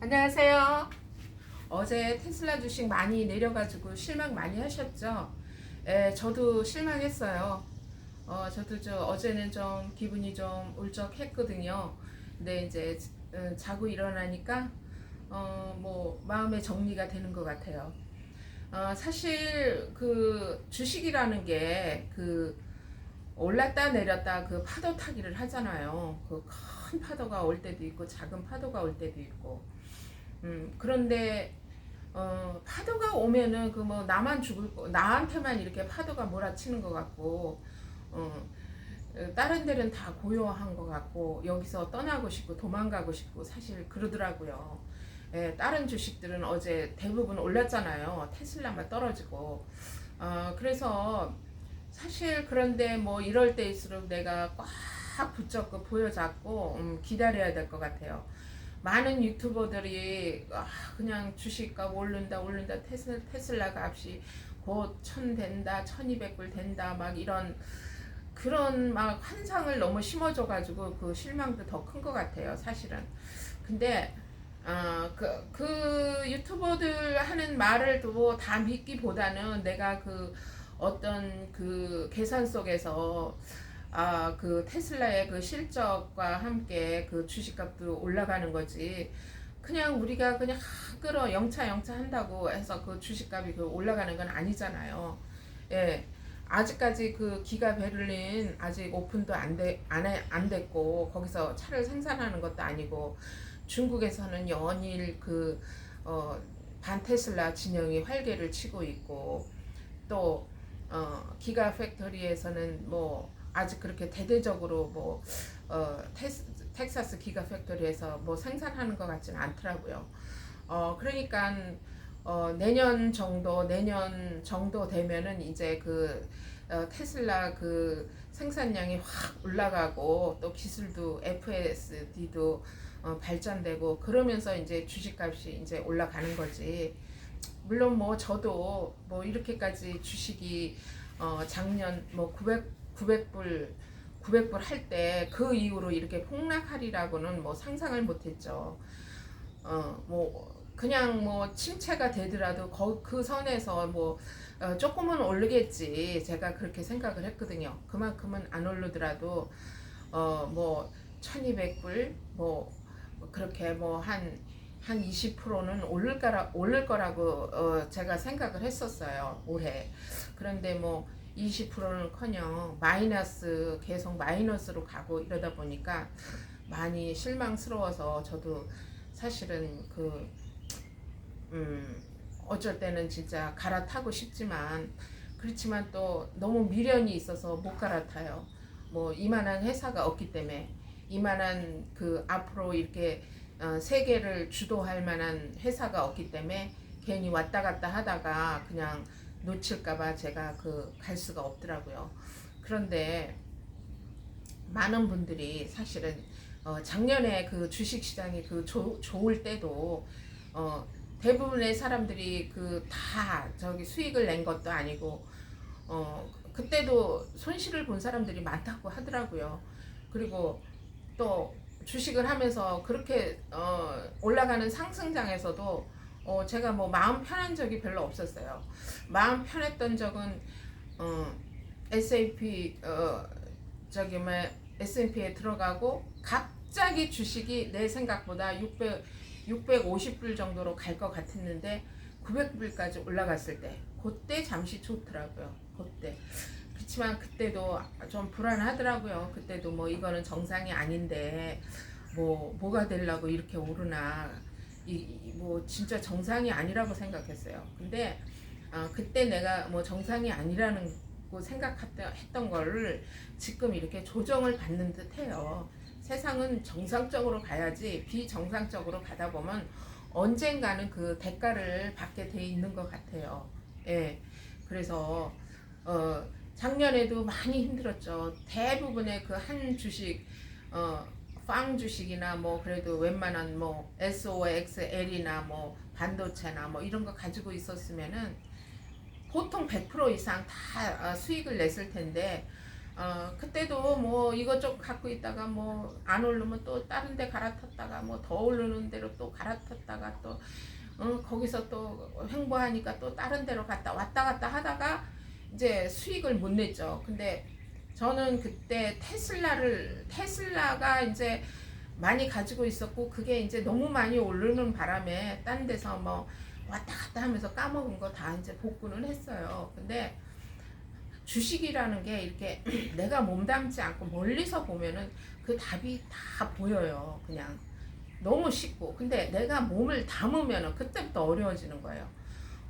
안녕하세요. 어제 테슬라 주식 많이 내려가지고 실망 많이 하셨죠? 예, 저도 실망했어요. 어, 저도 저 어제는 좀 기분이 좀 울적했거든요. 근데 이제 어, 자고 일어나니까 어, 뭐 마음의 정리가 되는 것 같아요. 어, 사실 그 주식이라는 게 그 올랐다 내렸다 그 파도 타기를 하잖아요. 그 큰 파도가 올 때도 있고 작은 파도가 올 때도 있고. 음, 그런데 어, 파도가 오면은 그 뭐 나만 죽을 거 나한테만 이렇게 파도가 몰아치는 것 같고 어, 어, 다른 데는 다 고요한 것 같고 여기서 떠나고 싶고 도망가고 싶고 사실 그러더라고요. 예, 다른 주식들은 어제 대부분 올랐잖아요. 테슬라만 떨어지고 어, 그래서 사실 그런데 뭐 이럴 때일수록 내가 꽉 붙잡고 보여잡고 음, 기다려야 될 것 같아요. 많은 유튜버들이 아, 그냥 주식값 오른다 오른다 테슬, 테슬라 값이 곧 천 된다 천이백 불 된다 막 이런 그런 막 환상을 너무 심어줘 가지고 그 실망도 더 큰 것 같아요 사실은. 근데 아, 그, 그 유튜버들 하는 말을 또다 믿기보다는 내가 그 어떤 그 계산 속에서 아, 그 테슬라의 그 실적과 함께 그 주식값도 올라가는 거지. 그냥 우리가 그냥 끌어 영차 영차 한다고 해서 그 주식값이 그 올라가는 건 아니잖아요. 예. 아직까지 그 기가 베를린 아직 오픈도 안 돼, 안, 해, 안 됐고, 거기서 차를 생산하는 것도 아니고, 중국에서는 연일 그, 어, 반테슬라 진영이 활개를 치고 있고, 또, 어, 기가 팩토리에서는 뭐, 아직 그렇게 대대적으로 뭐, 어, 테스, 텍사스 기가 팩토리에서 뭐 생산하는 것 같지는 않더라고요. 어, 그러니까, 어, 내년 정도, 내년 정도 되면은 이제 그, 어, 테슬라 그 생산량이 확 올라가고 또 기술도 FSD도 어, 발전되고 그러면서 이제 주식값이 이제 올라가는 거지. 물론 뭐 저도 뭐 이렇게까지 주식이 어, 작년 뭐 900, 900불 900불 할 때 그 이후로 이렇게 폭락하리라고는 뭐 상상을 못했죠. 어, 뭐 그냥 뭐 침체가 되더라도 거, 그 선에서 뭐 어, 조금은 오르겠지 제가 그렇게 생각을 했거든요. 그만큼은 안 오르더라도 어 뭐 1200불 뭐 그렇게 뭐한한 20%는 오를 거라 오를 거라고 어 제가 생각을 했었어요 올해 그런데 뭐 20%는커녕 마이너스 계속 마이너스로 가고 이러다 보니까 많이 실망스러워서 저도 사실은 그 음, 어쩔 때는 진짜 갈아타고 싶지만 그렇지만 또 너무 미련이 있어서 못 갈아타요. 뭐 이만한 회사가 없기 때문에 이만한 그 앞으로 이렇게 어, 세계를 주도할 만한 회사가 없기 때문에 괜히 왔다 갔다 하다가 그냥 놓칠까봐 제가 그 갈 수가 없더라고요. 그런데 많은 분들이 사실은 어, 작년에 그 주식 시장이 그 조, 좋을 때도 어, 대부분의 사람들이 그 다 저기 수익을 낸 것도 아니고 어 그때도 손실을 본 사람들이 많다고 하더라고요. 그리고 또 주식을 하면서 그렇게 어 올라가는 상승장에서도 어 제가 뭐 마음 편한 적이 별로 없었어요. 마음 편했던 적은 어 S&P 어 저기 뭐 S&P에 들어가고 갑자기 주식이 내 생각보다 600 650불 정도로 갈 것 같았는데 900불까지 올라갔을 때 그때 잠시 좋더라고요. 그때. 그렇지만 그때도 좀 불안하더라고요. 그때도 뭐 이거는 정상이 아닌데 뭐 뭐가 되려고 이렇게 오르나 이 뭐 진짜 정상이 아니라고 생각했어요. 근데 어, 그때 내가 뭐 정상이 아니라는 거 생각했던 거를 지금 이렇게 조정을 받는 듯 해요. 세상은 정상적으로 가야지 비정상적으로 가다 보면 언젠가는 그 대가를 받게 돼 있는 것 같아요. 예. 그래서 어 작년에도 많이 힘들었죠. 대부분의 그 한 주식 어 빵 주식이나 뭐 그래도 웬만한 뭐 SOXL이나 뭐 반도체나 뭐 이런 거 가지고 있었으면은 보통 100% 이상 다 어, 수익을 냈을 텐데 어, 그때도 뭐 이것저것 갖고 있다가 뭐 안 오르면 또 다른 데 갈아탔다가 뭐 더 오르는 데로 또 갈아탔다가 또 어, 거기서 또 횡보하니까 또 다른 데로 갔다 왔다 갔다 하다가 이제 수익을 못 냈죠. 근데 저는 그때 테슬라를 테슬라가 이제 많이 가지고 있었고 그게 이제 너무 많이 오르는 바람에 딴 데서 뭐 왔다 갔다 하면서 까먹은 거 다 이제 복구는 했어요. 근데 주식이라는 게 이렇게 내가 몸담지 않고 멀리서 보면은 그 답이 다 보여요. 그냥 너무 쉽고. 근데 내가 몸을 담으면은 그때부터 어려워지는 거예요.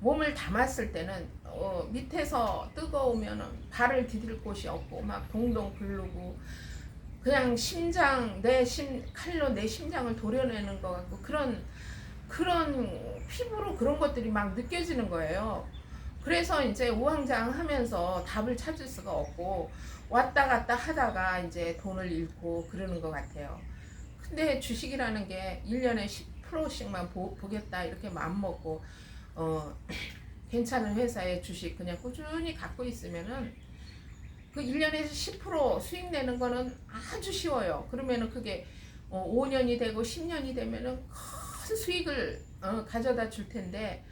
몸을 담았을 때는 어, 밑에서 뜨거우면은 발을 디딜 곳이 없고 막 동동 굴르고 그냥 심장 내 심 칼로 내 심장을 도려내는 것 같고 그런 그런 피부로 그런 것들이 막 느껴지는 거예요. 그래서 이제 우왕좌왕하면서 답을 찾을 수가 없고 왔다 갔다 하다가 이제 돈을 잃고 그러는 것 같아요. 근데 주식이라는 게 1년에 10%씩만 보, 보겠다 이렇게 마음먹고 어, 괜찮은 회사의 주식 그냥 꾸준히 갖고 있으면은 그 1년에 10% 수익 내는 거는 아주 쉬워요. 그러면은 그게 어, 5년이 되고 10년이 되면은 큰 수익을 어, 가져다 줄 텐데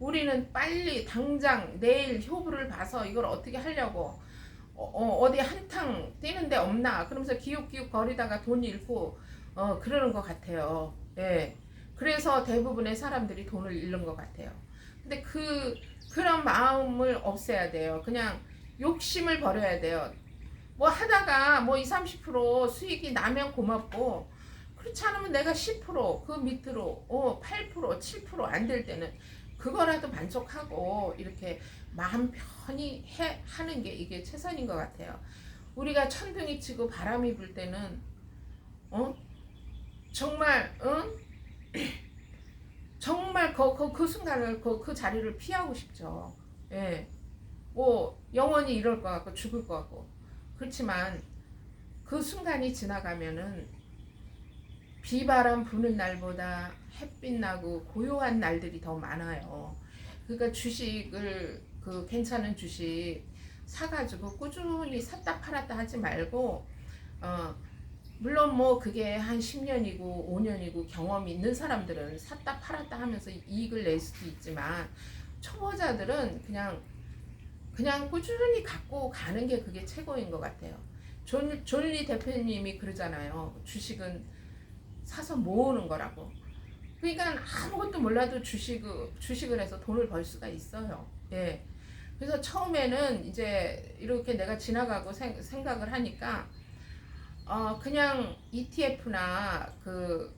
우리는 빨리 당장 내일 효부를 봐서 이걸 어떻게 하려고 어, 디 한탕 뛰는데 없나 그러면서 기웃기웃 거리다가 돈 잃고 어, 그러는 것 같아요. 예. 그래서 대부분의 사람들이 돈을 잃는 것 같아요. 근데 그 그런 마음을 없애야 돼요. 그냥 욕심을 버려야 돼요. 뭐 하다가 뭐 20, 30% 수익이 나면 고맙고 그렇지 않으면 내가 10%그 밑으로 어, 8% 7%안 될 때는 그거라도 만족하고 이렇게 마음 편히 해, 하는 게 이게 최선인 것 같아요. 우리가 천둥이 치고 바람이 불 때는 어 정말 응 정말 그, 그, 그 순간을 그, 그 자리를 피하고 싶죠. 예. 뭐 영원히 이럴 것 같고 죽을 것 같고 그렇지만 그 순간이 지나가면은 비바람 부는 날보다 햇빛 나고 고요한 날들이 더 많아요. 그러니까 주식을 그 괜찮은 주식 사가지고 꾸준히 샀다 팔았다 하지 말고 어 물론 뭐 그게 한 10년이고 5년이고 경험이 있는 사람들은 샀다 팔았다 하면서 이익을 낼 수도 있지만 초보자들은 그냥 그냥 꾸준히 갖고 가는 게 그게 최고인 것 같아요. 존, 존리 대표님이 그러잖아요. 주식은 사서 모으는 거라고. 그러니까 아무것도 몰라도 주식, 주식을 해서 돈을 벌 수가 있어요. 예. 그래서 처음에는 이제 이렇게 내가 지나가고 생, 생각을 하니까 어 그냥 ETF나 그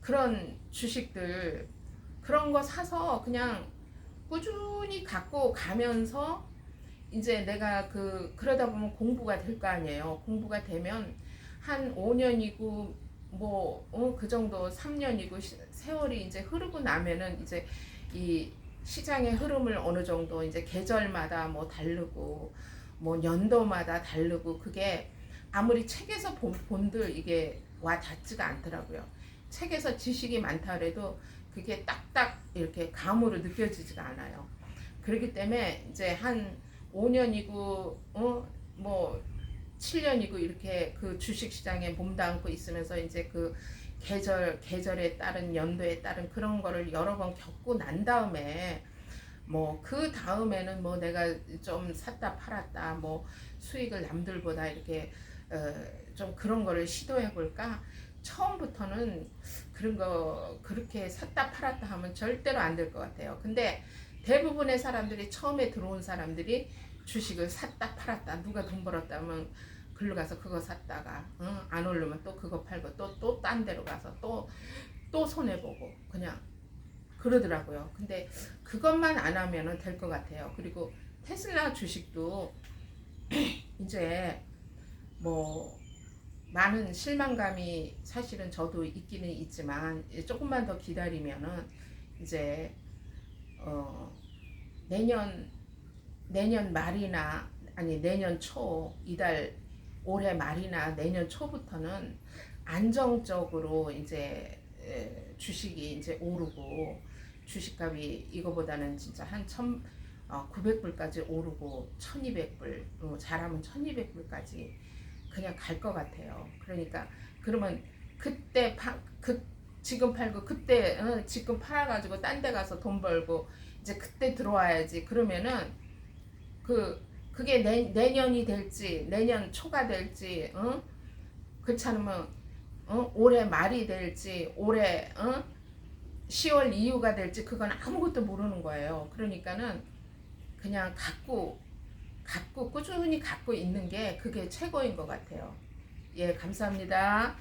그런 주식들 그런 거 사서 그냥 꾸준히 갖고 가면서 이제 내가 그 그러다 보면 공부가 될 거 아니에요. 공부가 되면 한 5년이고 뭐그 정도 3년이고 세월이 이제 흐르고 나면은 이제 이 시장의 흐름을 어느 정도 이제 계절마다 뭐 다르고 뭐 연도마다 다르고 그게 아무리 책에서 본, 본들 이게 와 닿지가 않더라고요. 책에서 지식이 많다 그래도 그게 딱딱 이렇게 감으로 느껴지지가 않아요. 그렇기 때문에 이제 한 5년이고 어 뭐 7년이고 이렇게 그 주식 시장에 몸담고 있으면서 이제 그 계절 계절에 따른 연도에 따른 그런 거를 여러 번 겪고 난 다음에 뭐 그 다음에는 뭐 내가 좀 샀다 팔았다 뭐 수익을 남들보다 이렇게 어 좀 그런 거를 시도해 볼까 처음부터는 그런 거 그렇게 샀다 팔았다 하면 절대로 안 될 것 같아요. 근데 대부분의 사람들이 처음에 들어온 사람들이 주식을 샀다 팔았다 누가 돈 벌었다 하면 글로 가서 그거 샀다가 응? 안 오르면 또 그거 팔고 또 또 딴 데로 가서 또 또 손해 보고 그냥 그러더라고요. 근데 그것만 안 하면은 될 것 같아요. 그리고 테슬라 주식도 이제 뭐 많은 실망감이 사실은 저도 있기는 있지만 조금만 더 기다리면은 이제 어 내년 내년 말이나 아니 내년 초 이달 올해 말이나 내년 초부터는 안정적으로 이제 주식이 이제 오르고 주식값이 이거보다는 진짜 한 천, 어, 900불까지 오르고 1200불 어, 잘하면 1200불까지 그냥 갈 것 같아요. 그러니까 그러면 그때 파, 그 지금 팔고 그때 어, 지금 팔아가지고 딴 데 가서 돈 벌고 이제 그때 들어와야지 그러면은 그 그게 내, 내년이 될지 내년 초가 될지 어? 그렇지 않으면 어? 올해 말이 될지 올해 어? 10월 이후가 될지 그건 아무것도 모르는 거예요. 그러니까는 그냥 갖고 갖고 꾸준히 갖고 있는 게 그게 최고인 것 같아요. 예, 감사합니다.